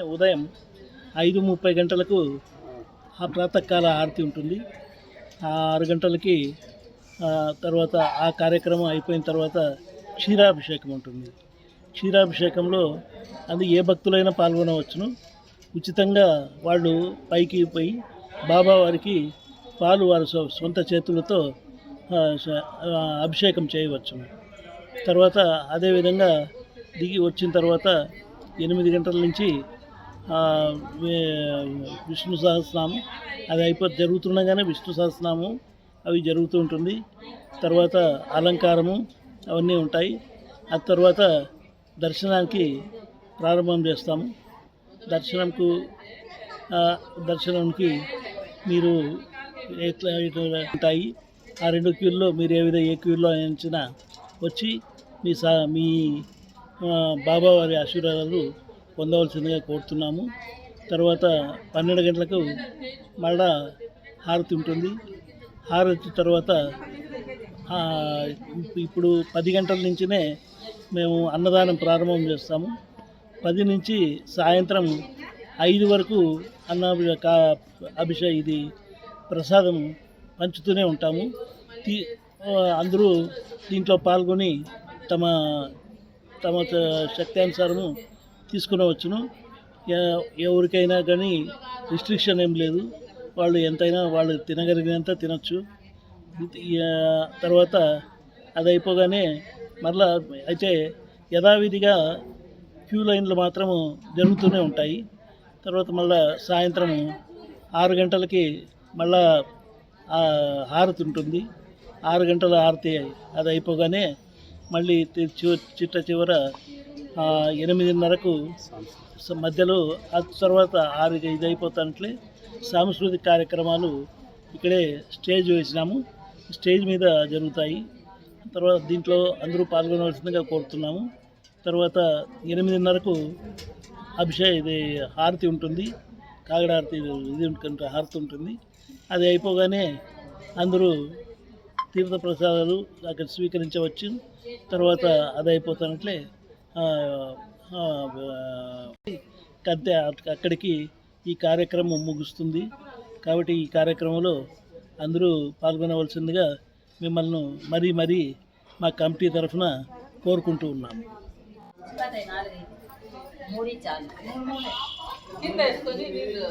ఉదయం ఐదు ముప్పై గంటలకు ఆ ప్రాతకాల ఆరతి ఉంటుంది. ఆ ఆరు గంటలకి తర్వాత ఆ కార్యక్రమం అయిపోయిన తర్వాత క్షీరాభిషేకం ఉంటుంది. క్షీరాభిషేకంలో అది ఏ భక్తులైనా పాల్గొనవచ్చును. ఉచితంగా వాళ్ళు పైకి పోయి బాబావారికి పాలు వారి సొ- సొంత చేతులతో అభిషేకం చేయవచ్చును. తర్వాత అదేవిధంగా దిగి వచ్చిన తర్వాత ఎనిమిది గంటల నుంచి విష్ణు సహస్రనామం. అది అయిపో జరుగుతుండగానే విష్ణు సహస్రనామం అవి జరుగుతూ ఉంటుంది. తర్వాత అలంకారము అవన్నీ ఉంటాయి. ఆ తర్వాత దర్శనానికి ప్రారంభం చేస్తాము. దర్శనంకు దర్శనంకి మీరు ఎట్లా ఉంటాయి? ఆ రెండు క్యూల్లో మీరు ఏ విధంగా ఏ క్యూల్లో అయినా వచ్చి మీ సా మీ బాబావారి బాబా వారి ఆశీర్వాదాలు పొందవలసిందిగా కోరుతున్నాము. తర్వాత పన్నెండు గంటలకు మళ్ళా హారతి ఉంటుంది. హారతి తర్వాత ఇప్పుడు పది గంటల నుంచినే మేము అన్నదానం ప్రారంభం చేస్తాము. పది నుంచి సాయంత్రం ఐదు వరకు అన్న అభిషేక్ ఇది ప్రసాదం పంచుతూనే ఉంటాము. తీ అందరూ దీంట్లో పాల్గొని తమ తమ శక్తి అనుసారము తీసుకునవచ్చును ఎవరికైనా కానీ రిస్ట్రిక్షన్ ఏం లేదు. వాళ్ళు ఎంతైనా వాళ్ళు తినగలిగినంత తినచ్చు. తర్వాత అది అయిపోగానే మరలా అయితే యథావిధిగా క్యూ లైన్లు మాత్రము జరుగుతూనే ఉంటాయి. తర్వాత మళ్ళా సాయంత్రం ఆరు గంటలకి మళ్ళా హారతి ఉంటుంది ఆరు గంటల హారతి అది అయిపోగానే మళ్ళీ చి- చిట్ట చివర ఎనిమిదిన్నరకు మధ్యలో ఆ తర్వాత ఆరు ఇది అయిపోతానట్లే సాంస్కృతిక కార్యక్రమాలు ఇక్కడే స్టేజ్ వేసినాము. స్టేజ్ మీద జరుగుతాయి. తర్వాత దీంట్లో అందరూ పాల్గొనవలసిందిగా కోరుతున్నాము. తర్వాత ఎనిమిదిన్నరకు అభిషేక్ ఇది హారతి ఉంటుంది. కాగడారతి ఇది ఉంటుంది హారతి ఉంటుంది. అది అయిపోగానే అందరూ తీర్థ ప్రసాదాలు అక్కడ స్వీకరించవచ్చు. తర్వాత అది అయిపోతానట్లే అంతే అక్కడికి ఈ కార్యక్రమం ముగుస్తుంది. కాబట్టి ఈ కార్యక్రమంలో అందరూ పాల్గొనవలసిందిగా మిమ్మల్ని మరీ మరీ మా కమిటీ తరఫున కోరుకుంటూ ఉన్నాము మూడు చాలు. కింద వేసుకొని నీళ్ళు.